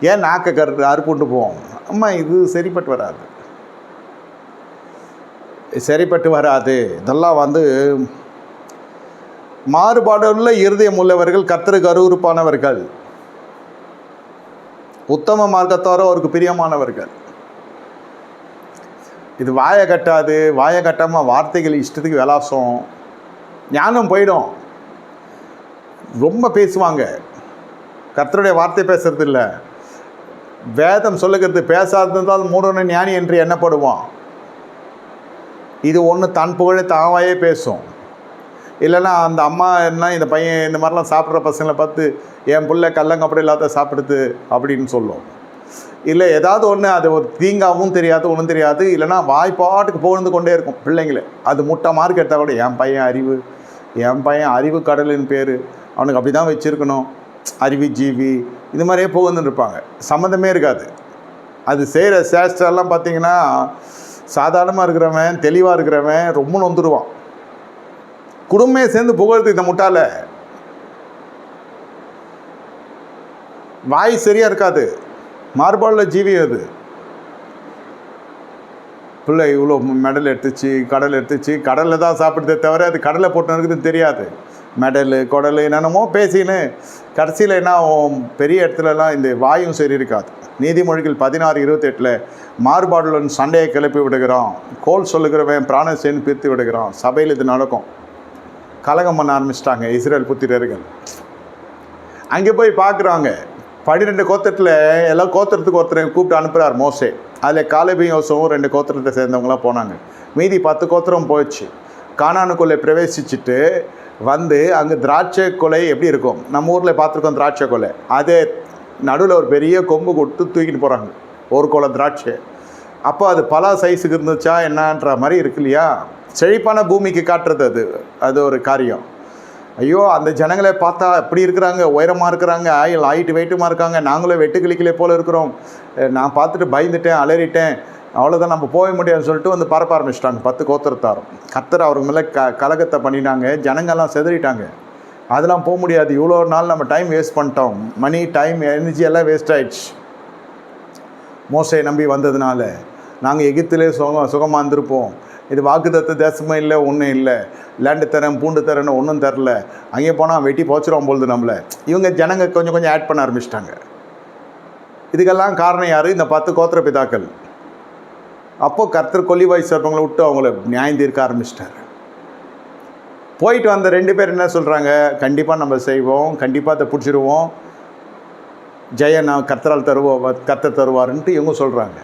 ஏன் நாக்கை கரு அறுப்புண்டு போவோம்? அம்மா இது சரிப்பட்டு வராது. சரிப்பட்டு வராது. இதெல்லாம் வந்து மாறுபாடுள்ள இருதயம் உள்ளவர்கள் கர்த்தருக்கு அருவருப்பானவர்கள். உத்தம மார்க்கத்தாரோ அவருக்கு பிரியமானவர்கள். இது வாயை கட்டாது. வாயை கட்டாமல் வார்த்தைகள் இஷ்டத்துக்கு விலாசம். ஞானம் போயிடும். ரொம்ப பேசுவாங்க. கர்த்தருடைய வார்த்தை பேசுறது இல்லை வேதம் சொல்லுகிறது பேசாததால் மூடன ஞானி என்று எண்ணப்படுவான். இது ஒன்று தன் புகழே தாவாயே பேசும். இல்லைன்னா அந்த அம்மா என்ன இந்த பையன் இந்த மாதிரிலாம் சாப்பிட்ற பசங்களை பார்த்து என் பிள்ளை கல்லங்கப்படி இல்லாத சாப்பிடுது அப்படின்னு சொல்லும். இல்லை ஏதாவது ஒன்று அது ஒரு தீங்காவும் தெரியாது ஒன்றும் தெரியாது. இல்லைன்னா வாய்ப்பாட்டுக்கு புகழ்ந்து கொண்டே இருக்கும் பிள்ளைங்களே. அது முட்டை மார்க் எடுத்தால் கூட என் பையன் அறிவு என் பையன் அறிவு கடலின் பேர் அவனுக்கு அப்படி தான் வச்சுருக்கணும். அறிவிஜீவி இது மாதிரியே புகழ்ந்துன்னு இருப்பாங்க சம்மந்தமே இருக்காது. அது செய்கிற சேஷ்டெல்லாம் பார்த்தீங்கன்னா சாதாரணமாக இருக்கிறவன் தெளிவாக இருக்கிறவன் ரொம்ப நொந்துடுவான் குடும்பமே சேர்ந்து புகழ்த்து இந்த முட்டால வாய் சரியாக இருக்காது. மார்பாலில் ஜீவி அது. பிள்ளை இவ்வளோ மெடல் எடுத்துச்சு கடல் எடுத்துச்சு கடலில் தான் சாப்பிடுதே தவிர அது கடலை போட்டு இருக்குதுன்னு தெரியாது. மெடல் குடல் என்னென்னமோ பேசின்னு கடைசியில் என்ன ஆகும், பெரிய இடத்துலலாம் இந்த வாயும் சரி இருக்காது நீதிமொழிகள் பதினாறு இருபத்தெட்டில் மாறுபாடுடன் சண்டையை கிளப்பி விடுகிறான். கோல் சொல்லுகிறவன் பிராணசேன் பிரித்து விடுகிறான். சபையில் இது நடக்கும். கலகம் பண்ண ஆரம்பிச்சிட்டாங்க இஸ்ரேல் புத்திரர்கள். அங்கே போய் பார்க்குறாங்க. பன்னிரெண்டு கோத்திரத்தில் எல்லாம் கோத்திரத்துக்கு ஒருத்தரை கூப்பிட்டு அனுப்புகிறார் மோசே. அதில் காலேபியும் யோசவும் ரெண்டு கோத்திரத்தை சேர்ந்தவங்களாம் போனாங்க. மீதி பத்து கோத்திரம் போயிடுச்சு கானானுக்குள்ளே பிரவேசிச்சுட்டு வந்து அங்கே திராட்சை கொலை எப்படி இருக்கும்? நம்ம ஊரில் பார்த்துருக்கோம் திராட்சை கொலை. அதே நடுவில் ஒரு பெரிய கொம்பு கொடுத்து தூக்கிட்டு போகிறாங்க ஒரு குளம் திராட்சை. அப்போ அது பல சைஸுக்கு இருந்துச்சா என்னன்ற மாதிரி இருக்கு இல்லையா? செழிப்பான பூமிக்கு காட்டுறது அது. அது ஒரு காரியம். ஐயோ அந்த ஜனங்களை பார்த்தா எப்படி இருக்கிறாங்க உயரமாக இருக்கிறாங்க ஆயில் ஹைட்டு வெயிட்டுமாக இருக்காங்க. நாங்களும் வெட்டு கிளிக்கலே போல் இருக்கிறோம். நான் பார்த்துட்டு பயந்துட்டேன் அலறிட்டேன். அவ்வளோதான் நம்ம போக முடியாதுன்னு சொல்லிட்டு வந்து பரப்ப ஆரம்பிச்சிட்டாங்க. பத்து கோத்திரத்தாரும் கத்தர் அவர் மேலே க கலகத்தை பண்ணினாங்க ஜனங்கள்லாம் செதறிட்டாங்க. அதெல்லாம் போக முடியாது. இவ்வளோ நாள் நம்ம டைம் வேஸ்ட் பண்ணிட்டோம். மணி டைம் எனர்ஜி எல்லாம் வேஸ்ட் ஆயிடுச்சு. மோசையை நம்பி வந்ததுனால நாங்கள் எகிப்திலே சுகம் சுகமாக இருந்திருப்போம். இது வாக்குதத்து தேசமும் இல்லை ஒன்றும் இல்லை. லேண்டு தரேன் பூண்டு தரேன்னு ஒன்றும் தரல. அங்கே போனால் வெட்டி போச்சிரும் பொழுது நம்மளை. இவங்க ஜனங்க கொஞ்சம் கொஞ்சம் ஆட் பண்ண ஆரம்பிச்சிட்டாங்க. இதுக்கெல்லாம் காரணம் யார்? இந்த பத்து கோத்திர பிதாக்கள். அப்போது கர்த்தர் கொல்லிவாய் சர்ப்பங்களை விட்டு அவங்கள நியாயம் தீர்க்க ஆரம்பிச்சிட்டாரு. போயிட்டு வந்த ரெண்டு பேர் என்ன சொல்கிறாங்க கண்டிப்பாக நம்ம செய்வோம் கண்டிப்பாக அதை பிடிச்சிருவோம். ஜெய நான் கர்த்தரால் தருவோம் கர்த்தர் தருவாருன்ட்டு இவங்க சொல்கிறாங்க